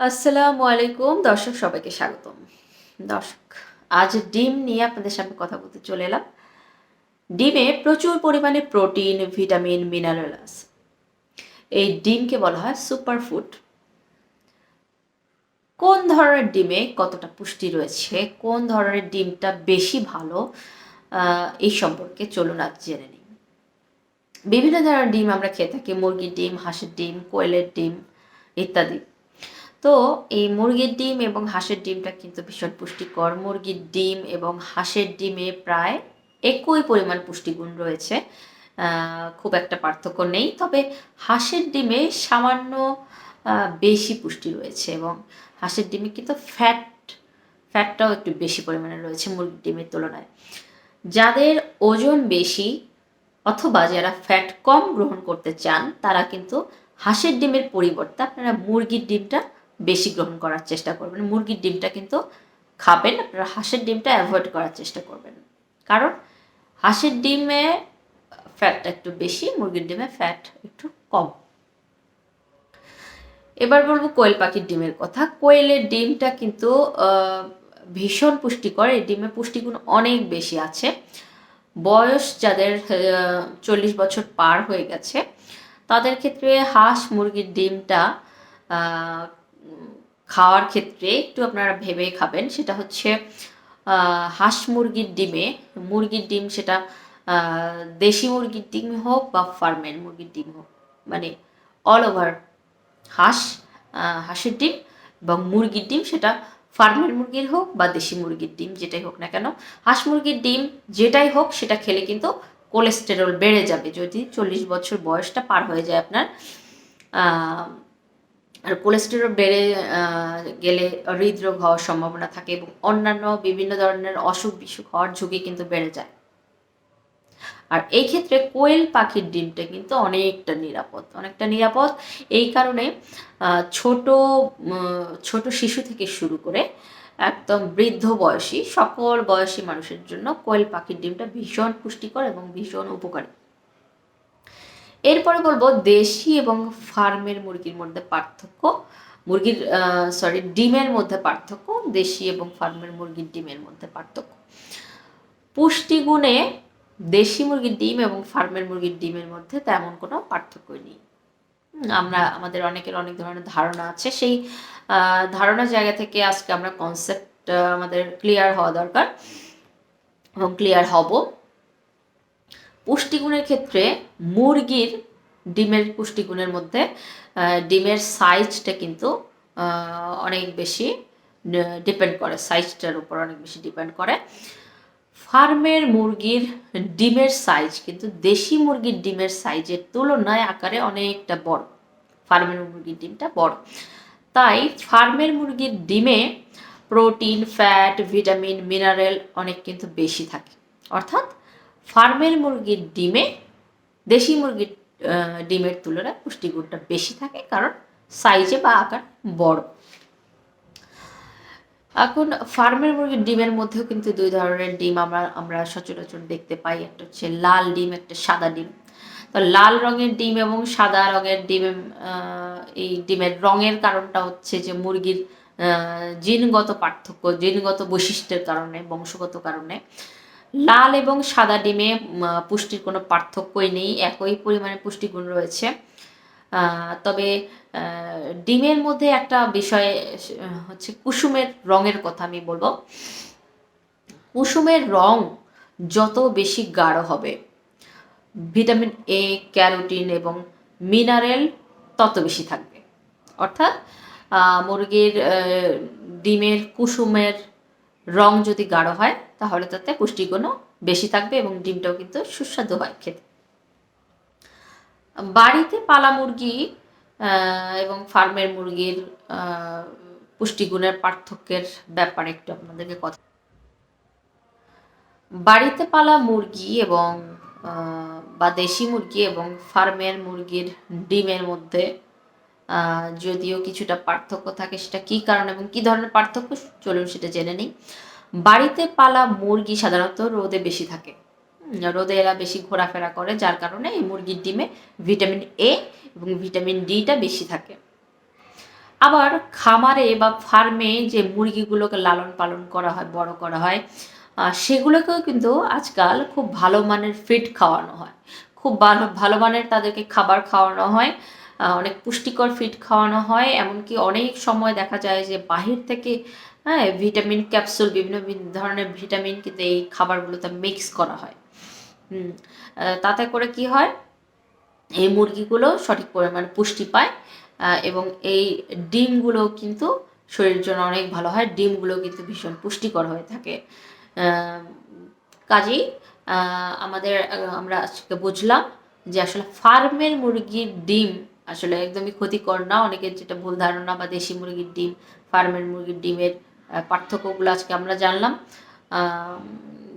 আসসালামু আলাইকুম। দর্শক, সবাইকে স্বাগতম। দর্শক, আজ ডিম নিয়ে আপনাদের সামনে কথা বলতে চলে এলাম। ডিমে প্রচুর পরিমাণে প্রোটিন, ভিটামিন, মিনারেল আছে। এই ডিমকে বলা হয় সুপারফুড। কোন ধরনের ডিমে কতটা পুষ্টি রয়েছে? কোন ধরনের ডিমটা বেশি ভালো? এই সম্পর্কে চলুন আজ জেনে নিই। বিভিন্ন ধরনের ডিম আমরা খেয়ে থাকি। মুরগির ডিম, হাঁসের ডিম, কোয়েলের ডিম ইত্যাদি। তো এই মুরগির ডিম এবং হাঁসের ডিমটা কিন্তু ভীষণ পুষ্টিকর। মুরগির ডিম এবং হাঁসের ডিমে প্রায় একই পরিমাণ পুষ্টিগুণ রয়েছে। খুব একটা পার্থক্য নেই, তবে হাঁসের ডিমে সামান্য বেশি পুষ্টি রয়েছে এবং হাঁসের ডিমে কিন্তু ফ্যাট ফ্যাটটাও একটু বেশি পরিমাণে রয়েছে মুরগির ডিমের তুলনায়। যাদের ওজন বেশি অথবা যারা ফ্যাট কম গ্রহণ করতে চান, তারা কিন্তু হাঁসের ডিমের পরিবর্তে আপনারা মুরগির ডিমটা বেশি গ্রহণ করার চেষ্টা করবেন। মুরগির ডিমটা কিন্তু খাবেন আপনারা হাঁসের ডিমটা অ্যাভয়েড করার চেষ্টা করবেন। কারণ হাঁসের ডিমে ফ্যাটটা একটু বেশি, মুরগির ডিমে ফ্যাট একটু কম। এবার বলব কোয়েল পাখির ডিমের কথা। কোয়েলের ডিমটা কিন্তু ভীষণ পুষ্টিকর। এই ডিমে পুষ্টিগুণ অনেক বেশি আছে। বয়স যাদের চল্লিশ বছর পার হয়ে গেছে, তাদের ক্ষেত্রে হাঁস মুরগির ডিমটা খাওয়ার ক্ষেত্রে একটু আপনারা ভেবে খাবেন, সেটা হচ্ছে হাঁস মুরগির ডিমে, মুরগির ডিম সেটা দেশি মুরগির ডিম হোক বা ফার্মের মুরগির ডিম হোক মানে অল ওভার হাঁস হাঁসের ডিম এবং মুরগির ডিম সেটা ফার্মের মুরগির হোক বা দেশি মুরগির ডিম যেটাই হোক না কেন, হাঁস মুরগির ডিম যেটাই হোক সেটা খেলে কিন্তু কোলেস্টেরল বেড়ে যাবে। যদি চল্লিশ বছর বয়সটা পার হয়ে যায় আপনার আর কোলেস্টেরল বেড়ে গেলে হৃদরোগ হওয়ার সম্ভাবনা থাকে এবং অন্যান্য বিভিন্ন ধরনের অসুখ বিসুখ হওয়ার ঝুঁকি কিন্তু বেড়ে যায়। আর এই ক্ষেত্রে কোয়েল পাখির ডিমটা কিন্তু অনেকটা নিরাপদ অনেকটা নিরাপদ। এই কারণে ছোট ছোট শিশু থেকে শুরু করে একদম বৃদ্ধ বয়সী সকল বয়সী মানুষের জন্য কোয়েল পাখির ডিমটা ভীষণ পুষ্টিকর এবং ভীষণ উপকারী। এরপরে বলব দেশি এবং ফার্মের মুরগির মধ্যে পার্থক্য। মুরগির সরি ডিমের মধ্যে পার্থক্য, দেশি এবং ফার্মের মুরগির ডিমের মধ্যে পার্থক্য। পুষ্টিগুণে দেশি মুরগির ডিম এবং ফার্মের মুরগির ডিমের মধ্যে তেমন কোনো পার্থক্য নেই। আমরা, আমাদের অনেকের অনেক ধরনের ধারণা আছে। সেই ধারণার জায়গা থেকে আজকে আমরা কনসেপ্ট আমাদের ক্লিয়ার হওয়া দরকার এবং ক্লিয়ার হব। পুষ্টিগুণের ক্ষেত্রে মুরগির ডিমের পুষ্টিগুণের মধ্যে ডিমের সাইজটা কিন্তু অনেক বেশি ডিপেন্ড করে। সাইজটার উপর অনেক বেশি ডিপেন্ড করে। ফার্মের মুরগির ডিমের সাইজ কিন্তু দেশি মুরগির ডিমের সাইজের তুলনায় আকারে অনেকটা বড়। ফার্মের মুরগির ডিমটা বড়। তাই ফার্মের মুরগির ডিমে প্রোটিন ফ্যাট ভিটামিন মিনারেল অনেক কিন্তু বেশি থাকে। অর্থাৎ ফার্মের মুরগির ডিমে, দেশি মুরগির ডিমের তুলনায় পুষ্টিগুণটা বেশি থাকে কারণ সাইজে বা আকার বড়। এখন ফার্মের মুরগির ডিমের মধ্যেও কিন্তু দুই ধরনের ডিম আমরা আমরা সচরাচর দেখতে পাই। একটা হচ্ছে লাল ডিম, একটা সাদা ডিম। তো লাল রঙের ডিম এবং সাদা রঙের ডিম এই ডিমের রঙের কারণটা হচ্ছে যে মুরগির জিনগত পার্থক্য, জিনগত বৈশিষ্ট্যের কারণে, বংশগত কারণে। লাল এবং সাদা ডিমে পুষ্টির কোনো পার্থক্যই নেই, একই পরিমাণে পুষ্টিগুণ রয়েছে। তবে ডিমের মধ্যে একটা বিষয় হচ্ছে কুসুমের রঙের কথা আমি বলব। কুসুমের রং যত বেশি গাঢ় হবে, ভিটামিন এ, ক্যারোটিন এবং মিনারেল তত বেশি থাকবে। অর্থাৎ মুরগির ডিমের কুসুমের রং যদি গাঢ় হয় তাহলে তাতে পুষ্টিগুণও বেশি থাকবে এবং ডিমটাও কিন্তু সুস্বাদু হয় খেতে। বাড়িতে পালা মুরগি এবং ফার্মের মুরগির পুষ্টিগুণের পার্থক্যের ব্যাপারে একটু আপনাদেরকে কথা। বাড়িতে পালা মুরগি এবং বা দেশি মুরগি এবং ফার্মের মুরগির ডিমের মধ্যে যদিও কিছুটা পার্থক্য থাকে সেটা কী কারণ এবং কী ধরনের পার্থক্য, চলুন সেটা জেনে নিই। বাড়িতে পালা মুরগি সাধারণত রোদে বেশি থাকে। রোদে এরা বেশি ঘোরাফেরা করে, যার কারণে এই মুরগির ডিমে ভিটামিন এ এবং ভিটামিন ডিটা বেশি থাকে। আবার খামারে বা ফার্মে যে মুরগিগুলোকে লালন পালন করা হয়, বড় করা হয় সেগুলোকেও কিন্তু আজকাল খুব ভালো মানের ফিড খাওয়ানো হয়। খুব ভালো ভালো মানের তাদেরকে খাবার খাওয়ানো হয় অনেক পুষ্টিকর ফিড খাওয়ানো হয়। এমনকি অনেক সময় দেখা যায় যে বাহির থেকে হ্যাঁ ভিটামিন ক্যাপসুল বিভিন্ন ধরনের ভিটামিন কিন্তু এই খাবারগুলোতে মিক্স করা হয়। হুম তাতে করে কি হয়? এই মুরগিগুলো সঠিক পরিমাণে পুষ্টি পায় এবং এই ডিমগুলো কিন্তু শরীরের জন্য অনেক ভালো হয়। ডিমগুলো কিন্তু ভীষণ পুষ্টিকর হয়ে থাকে। কাজেই আমাদের আমরা আজকে বুঝলাম যে আসলে ফার্মের মুরগির ডিম আসলে একদমই ক্ষতিকর না। অনেকের যেটা ভুল ধারণা বা দেশি মুরগির ডিম, ফার্মের মুরগির ডিমের পার্থক্যগুলো আজকে আমরা জানলাম।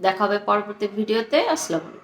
দেখা হবে পরবর্তী ভিডিওতে। আসসালামু